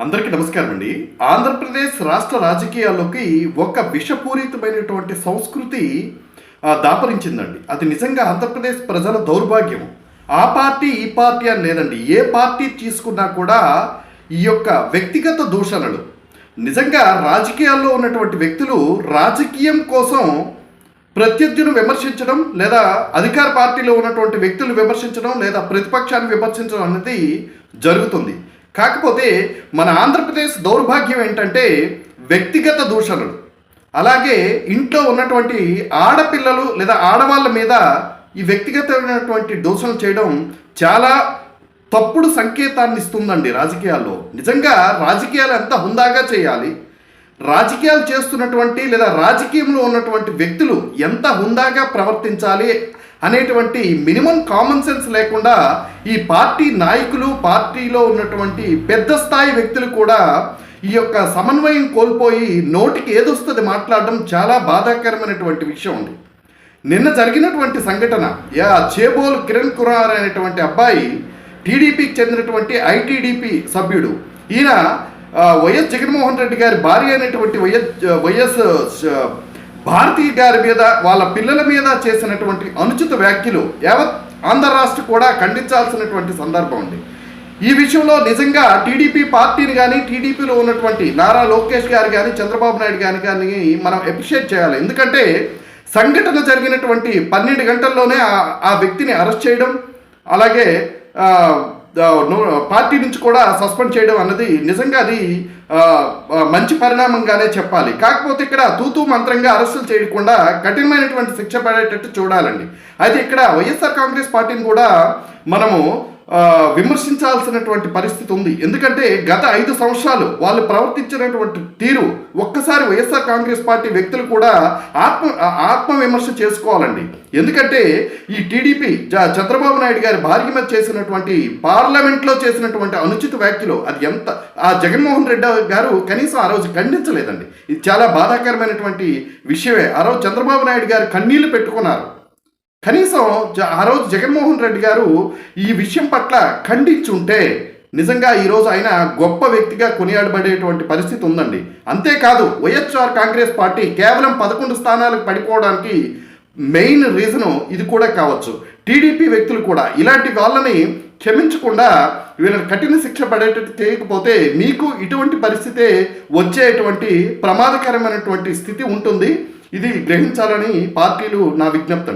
అందరికీ నమస్కారం అండి. ఆంధ్రప్రదేశ్ రాష్ట్ర రాజకీయాల్లోకి ఒక విషపూరితమైనటువంటి సంస్కృతి దాపరించిందండి. అది నిజంగా ఆంధ్రప్రదేశ్ ప్రజల దౌర్భాగ్యం. ఆ పార్టీ ఈ పార్టీ అని లేదండి. ఏ పార్టీ తీసుకున్నా కూడా ఈ యొక్క వ్యక్తిగత దూషణలు. నిజంగా రాజకీయాల్లో ఉన్నటువంటి వ్యక్తులు రాజకీయం కోసం ప్రత్యర్థిని విమర్శించడం లేదా అధికార పార్టీలో ఉన్నటువంటి వ్యక్తులు విమర్శించడం లేదా ప్రతిపక్షాన్ని విమర్శించడం అనేది జరుగుతుంది. కాకపోతే మన ఆంధ్రప్రదేశ్ దౌర్భాగ్యం ఏంటంటే వ్యక్తిగత దూషణలు. అలాగే ఇంట్లో ఉన్నటువంటి ఆడపిల్లలు లేదా ఆడవాళ్ళ మీద ఈ వ్యక్తిగతమైనటువంటి దూషణలు చేయడం చాలా తప్పుడు సంకేతాన్ని ఇస్తుందండి రాజకీయాల్లో. నిజంగా రాజకీయాలు ఎంత హుందాగా చేయాలి రాజకీయాలు చేస్తున్నటువంటి లేదా రాజకీయంలో ఉన్నటువంటి వ్యక్తులు ఎంత హుందాగా ప్రవర్తించాలి అనేటువంటి మినిమం కామన్ సెన్స్ లేకుండా ఈ పార్టీ నాయకులు పార్టీలో ఉన్నటువంటి పెద్ద స్థాయి వ్యక్తులు కూడా ఈ యొక్క సమన్వయం కోల్పోయి నోటికి ఏదొస్తుంది మాట్లాడడం చాలా బాధాకరమైనటువంటి విషయం ఉంది నిన్న జరిగినటువంటి సంఘటన యా చేబోల్ కిరణ్ కురార్ అనేటువంటి అబ్బాయి టీడీపీకి చెందినటువంటి ఐటీడీపీ సభ్యుడు. ఈయన వైఎస్ జగన్మోహన్ రెడ్డి గారి భార్య అయినటువంటి వైఎస్ వైఎస్ భారతీయ గారి మీద వాళ్ళ పిల్లల మీద చేసినటువంటి అనుచిత వ్యాఖ్యలు యావత్ ఆంధ్ర రాష్ట్ర కూడా ఖండించాల్సినటువంటి సందర్భం ఉంది. ఈ విషయంలో నిజంగా టీడీపీ పార్టీని కానీ టీడీపీలో ఉన్నటువంటి నారా లోకేష్ గారు కానీ చంద్రబాబు నాయుడు గారి కానీ మనం అప్రిషియేట్ చేయాలి. ఎందుకంటే సంఘటన జరిగినటువంటి పన్నెండు గంటల్లోనే ఆ- వ్యక్తిని అరెస్ట్ చేయడం అలాగే పార్టీ నుంచి కూడా సస్పెండ్ చేయడం అన్నది నిజంగా అది మంచి పరిణామంగానే చెప్పాలి. కాకపోతే ఇక్కడ తూతూ మంత్రంగా అరెస్టులు చేయకుండా కఠినమైనటువంటి శిక్ష పడేటట్టు చూడాలండి. అయితే ఇక్కడ వైఎస్ఆర్ కాంగ్రెస్ పార్టీని కూడా మనము విమర్శించాల్సినటువంటి పరిస్థితి ఉంది. ఎందుకంటే గత ఐదు సంవత్సరాలు వాళ్ళు ప్రవర్తించినటువంటి తీరు ఒక్కసారి వైఎస్ఆర్ కాంగ్రెస్ పార్టీ వ్యక్తులు కూడా ఆత్మ ఆత్మవిమర్శ ఆత్మ విమర్శ చేసుకోవాలండి. ఎందుకంటే ఈ టీడీపీ జా చంద్రబాబు నాయుడు గారి భార్య మీద చేసినటువంటి పార్లమెంట్లో చేసినటువంటి అనుచిత వ్యాఖ్యలు అది ఎంత ఆ జగన్మోహన్ రెడ్డి గారు కనీసం ఆ రోజు ఖండించలేదండి. ఇది చాలా బాధాకరమైనటువంటి విషయమే. ఆ రోజు చంద్రబాబు నాయుడు గారు కన్నీళ్ళు పెట్టుకున్నారు. కనీసం జ- ఆ రోజు జగన్మోహన్ రెడ్డి గారు ఈ విషయం పట్ల ఖండించుంటే నిజంగా ఈరోజు ఆయన గొప్ప వ్యక్తిగా కొనియాడబడేటువంటి పరిస్థితి ఉందండి. అంతేకాదు వైఎస్ఆర్ కాంగ్రెస్ పార్టీ కేవలం పదకొండు స్థానాలకు పడిపోవడానికి మెయిన్ రీజను ఇది కూడా కావచ్చు. టీడీపీ వ్యక్తులు కూడా ఇలాంటి వాళ్ళని క్షమించకుండా వీళ్ళని కఠిన శిక్ష పడేటట్టు చేయకపోతే మీకు ఇటువంటి పరిస్థితే వచ్చేటువంటి ప్రమాదకరమైనటువంటి స్థితి ఉంటుంది. ఇది గ్రహించాలని పార్టీలు నా విజ్ఞప్తి